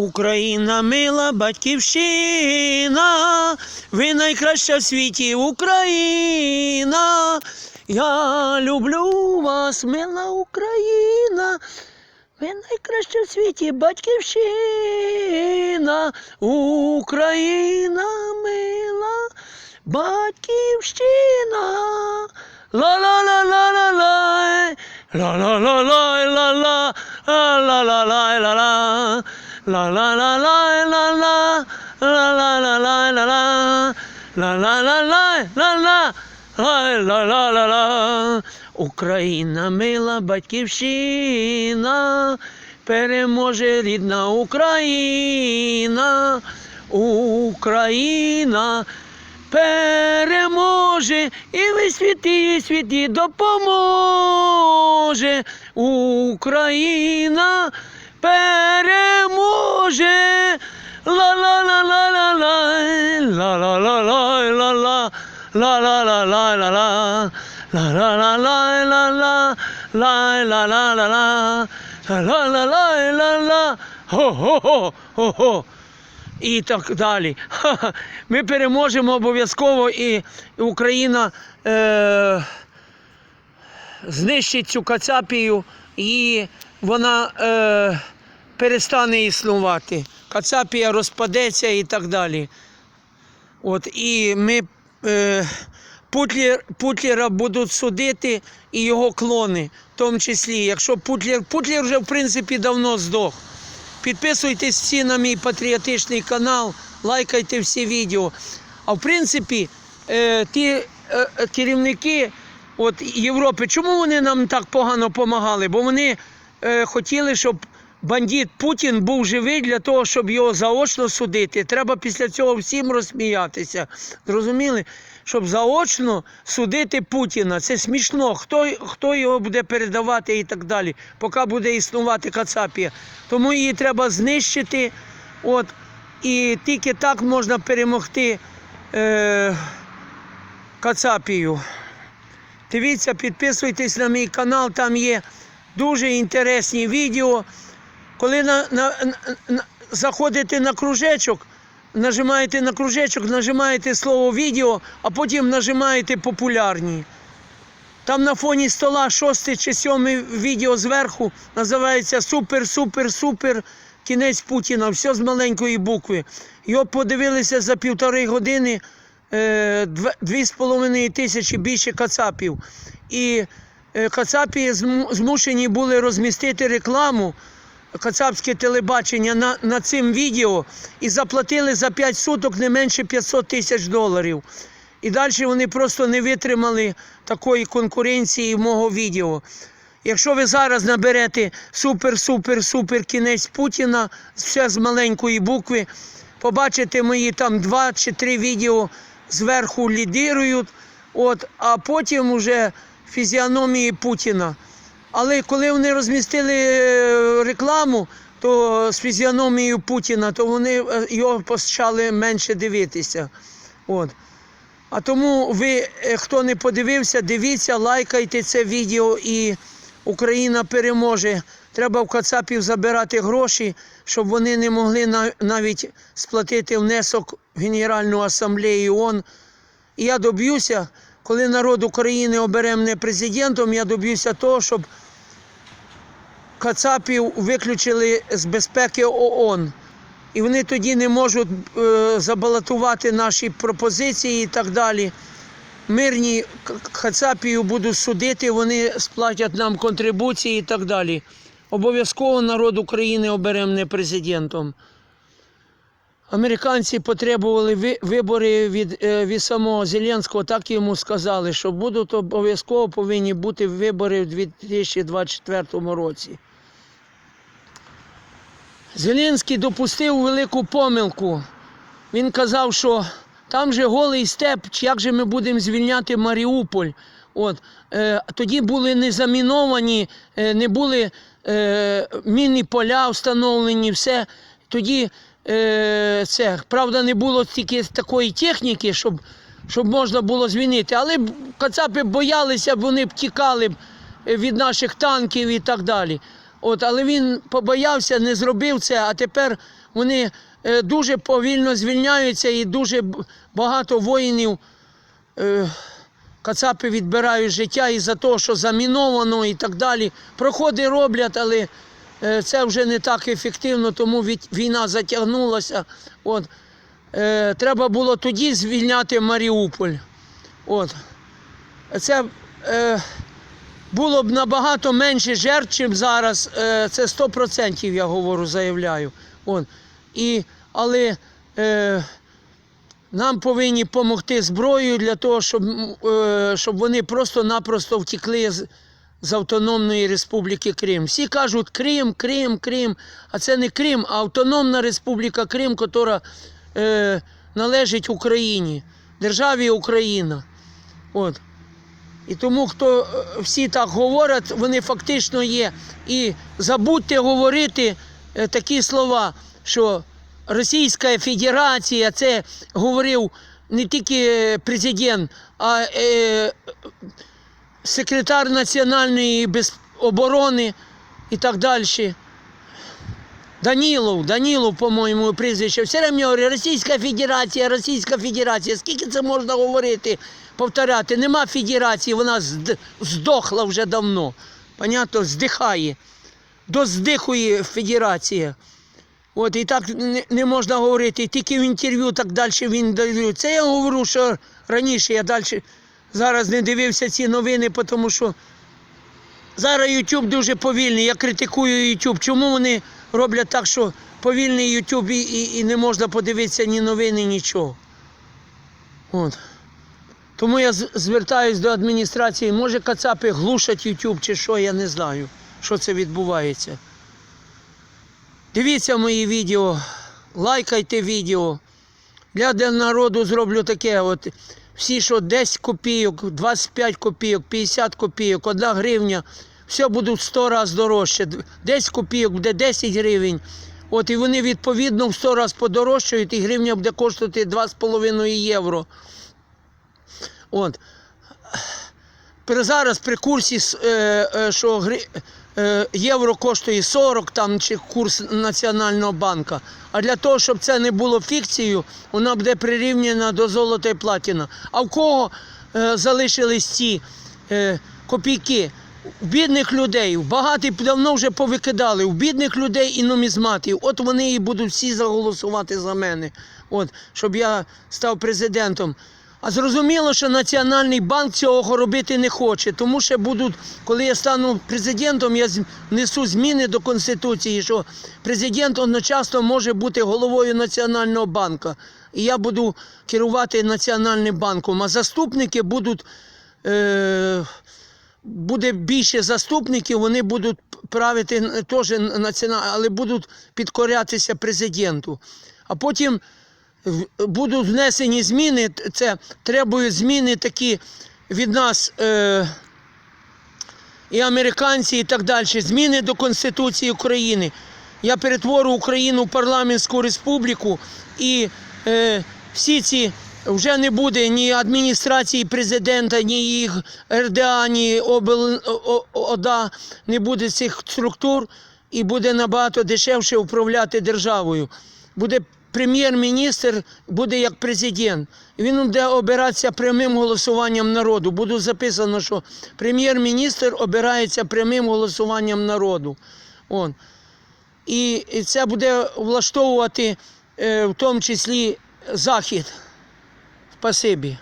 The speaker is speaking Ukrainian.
Україна мила батьківщина, ви найкраща в світі Україна. Я люблю вас, мила Україна. Ви найкраща в світі батьківщина, Україна мила, батьківщина. Ла-ла-ла-ла-ла-лай, ла-ла-ла-лай-ла-ла, ла-ла-ла-лай-ла-ла, ла-ла-ла-лай-ла-ла, ла-ла-ла-лай-ла-ла, ла-ла-ла-лай-ла-ла. Ай, ла ла ла ла Україна мила батьківщина, переможе рідна Україна, Україна переможе і весь світ і світі допоможе. Україна переможе. ла ла ла ла ла ла ла ла ла ла ла ла la la la la la la la хо-хо-хо, хо-хо. І так далі. Ми переможемо обов'язково і Україна е, знищить цю кацапію і вона е, перестане існувати. Кацапія розпадеться і так далі. От, і ми е, Путлер, Путлера будуть судити і його клони, в тому числі. Якщо Путлер, Путлер вже в принципі давно здох. Підписуйтесь всі на мій патріотичний канал, лайкайте всі відео. А в принципі, е, ті е, керівники от, Європи, чому вони нам так погано допомагали? Бо вони е, хотіли, щоб бандит Путін був живий для того, щоб його заочно судити. Треба після цього всім розсміятися. Зрозуміли? Щоб заочно судити Путіна. Це смішно. Хто, хто його буде передавати і так далі, поки буде існувати Кацапія. Тому її треба знищити. От, і тільки так можна перемогти е, Кацапію. Дивіться, підписуйтесь на мій канал, там є дуже інтересні відео. Коли на, на, на, заходите на кружечок, нажимаєте на кружечок, нажимаєте слово відео, а потім нажимаєте популярні. Там на фоні стола шосте чи сьоме відео зверху називається Супер, супер, супер. Кінець Путіна, все з маленької букви. Його подивилися за півтори години е, дв- дві з половиною тисячі більше кацапів. І е, кацапі змушені були розмістити рекламу кацапське телебачення на, на цим відео і заплатили за 5 суток не менше 500 тисяч доларів. І далі вони просто не витримали такої конкуренції мого відео. Якщо ви зараз наберете супер, супер, супер кінець Путіна, все з маленької букви, побачите мої там два чи три відео зверху лідирують, от, а потім уже фізіономії Путіна. Але коли вони розмістили е, рекламу, то з фізіономією Путіна, то вони е, його почали менше дивитися. От. А тому ви, е, хто не подивився, дивіться, лайкайте це відео і Україна переможе. Треба в Кацапів забирати гроші, щоб вони не могли навіть сплатити внесок в Генеральну асамблею ООН. І я доб'юся, коли народ України обере мене президентом, я доб'юся того, щоб Кацапів виключили з безпеки ООН. І вони тоді не можуть е, забалотувати наші пропозиції і так далі. Мирні Кацапію будуть судити, вони сплатять нам контрибуції і так далі. Обов'язково народ України обере мене президентом. Американці потребували вибори від, е, від самого Зеленського, так йому сказали, що будуть обов'язково повинні бути вибори в 2024 році. Зеленський допустив велику помилку. Він казав, що там же голий степ, як же ми будемо звільняти Маріуполь. От, е, тоді були не заміновані, е, не були е, мінні поля встановлені, все. Тоді е, це, правда, не було тільки такої техніки, щоб, щоб можна було звільнити. Але кацапи боялися, вони б тікали б від наших танків і так далі. От, але він побоявся, не зробив це, а тепер вони е, дуже повільно звільняються і дуже багато воїнів е, кацапи відбирають життя із-за того, що заміновано і так далі. Проходи роблять, але е, це вже не так ефективно, тому війна затягнулася. От. Е, треба було тоді звільняти Маріуполь. От. Це е, було б набагато менше жертв, ніж зараз. Е, це 100% я говорю, заявляю. От. І, але е, нам повинні допомогти зброєю для того, щоб, е, щоб вони просто-напросто втекли з, з Автономної Республіки Крим. Всі кажуть Крим, Крим, Крим. А це не Крим, а Автономна Республіка Крим, яка е, належить Україні, державі Україна. От. І тому, хто е, всі так говорять, вони фактично є. І забудьте говорити е, такі слова, що Російська Федерація, це говорив не тільки е, президент, а е, секретар національної оборони і так далі. Данілов, Данілов, по-моєму, прізвище. Все время Російська Федерація, Російська Федерація. Скільки це можна говорити, повторяти? Нема федерації, вона здохла вже давно. Понятно, здихає. Доздихує федерація. От і так не, можна говорити. Тільки в інтерв'ю так далі він дає. Це я говорю, що раніше я далі зараз не дивився ці новини, тому що Зараз YouTube дуже повільний. Я критикую YouTube. Чому вони роблять так, що повільний YouTube і, і, і не можна подивитися ні новини, нічого. От. Тому я з- звертаюсь до адміністрації. Може кацапи глушать YouTube чи що, я не знаю, що це відбувається. Дивіться мої відео, лайкайте відео. Для для народу зроблю таке. От, всі, що 10 копійок, 25 копійок, 50 копійок, 1 гривня, все буде в 100 разів дорожче. 10 копійок буде 10 гривень. От, і вони відповідно в 100 разів подорожчають, і гривня буде коштувати 2,5 євро. От. При- Зараз при курсі, е, е, що е, євро коштує 40 там, чи курс Національного банку. А для того, щоб це не було фікцією, вона буде прирівняна до золота і платіна. А в кого залишились ці копійки? У бідних людей, в багатих давно вже повикидали, у бідних людей і нумізматів. От вони і будуть всі заголосувати за мене, от, щоб я став президентом. А зрозуміло, що Національний банк цього робити не хоче, тому що будуть, коли я стану президентом, я внесу зміни до Конституції, що президент одночасно може бути головою Національного банку. І я буду керувати Національним банком, а заступники будуть. Е- буде більше заступників, вони будуть правити теж національно, але будуть підкорятися президенту. А потім будуть внесені зміни, це требують зміни такі від нас. Е, і американці, і так далі. Зміни до Конституції України. Я перетворю Україну в парламентську республіку, і е, всі ці вже не буде ні адміністрації президента, ні їх РДА, ні ОДА, не буде цих структур, і буде набагато дешевше управляти державою. Буде прем'єр-міністр, буде як президент. Він буде обиратися прямим голосуванням народу. Буде записано, що прем'єр-міністр обирається прямим голосуванням народу. Он. І, це буде влаштовувати е, в тому числі Захід. Спасибі.